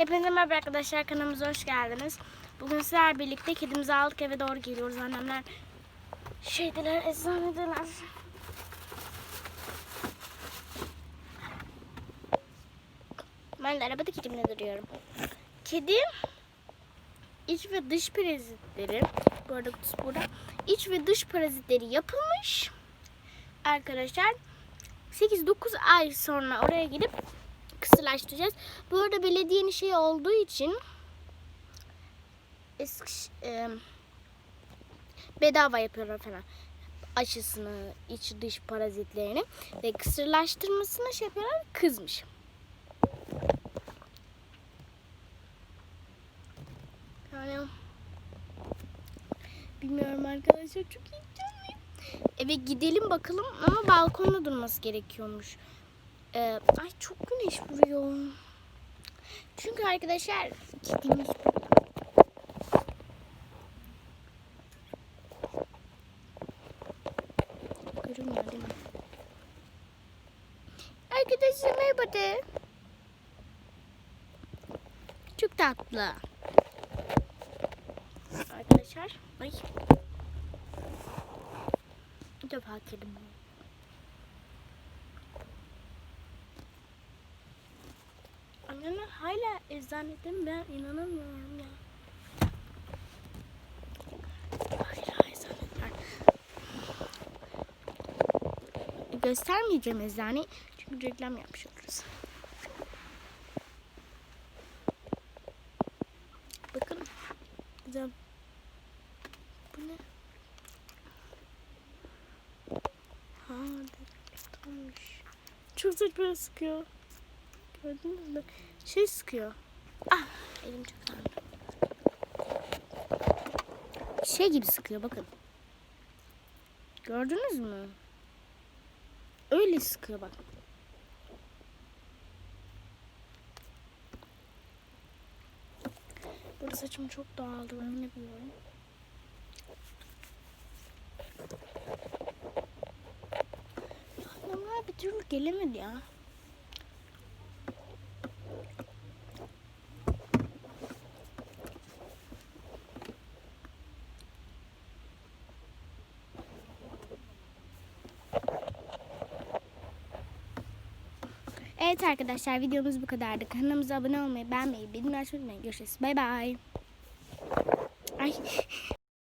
Hepinize merhaba arkadaşlar kanalımıza hoş geldiniz. Bugün sizlerle birlikte kedimizi aldık eve doğru geliyoruz. Annemler şeydeler, eczanedeler. Ben de arabada kedimle duruyorum. Kedi iç ve dış parazitleri bu arada burada. İç ve dış parazitleri yapılmış. Arkadaşlar 8-9 ay sonra oraya gidip kısırlaştıracağız. Bu arada belediyenin şeyi olduğu için eski e, bedava yapıyorlar falan. Aşısını, iç dış parazitlerini ve kısırlaştırmasını şey yapıyorlar kızmış. Yani bilmiyorum arkadaşlar çok heyecanlıyım. Eve gidelim bakalım ama balkonda durması gerekiyormuş. Ee, ay çok güneş vuruyor. Çünkü arkadaşlar burada. Görünmüyor değil mi? Arkadaşlar merhaba de. Çok tatlı. Arkadaşlar. Ay. Bir defa kedim. Annemler hala eczanede mi? Ben inanamıyorum ya. Göstermeyeceğim eczane çünkü reklam yapmış oluruz. Bakın. Güzel. Bu ne? Ha, tammış. Çok saçma sıkıyor. Gördünüz mü? Şey sıkıyor. Ah elim çok ağrıyor. Şey gibi sıkıyor bakın. Gördünüz mü? Öyle sıkıyor bak. Burada saçım çok dağıldı ben ne biliyorum. Annemler bir türlü gelemedi ya. Evet arkadaşlar videomuz bu kadardı. Kanalımıza abone olmayı, beğenmeyi, bildirimleri açmayı unutmayın. Görüşürüz. Bay bay. Ay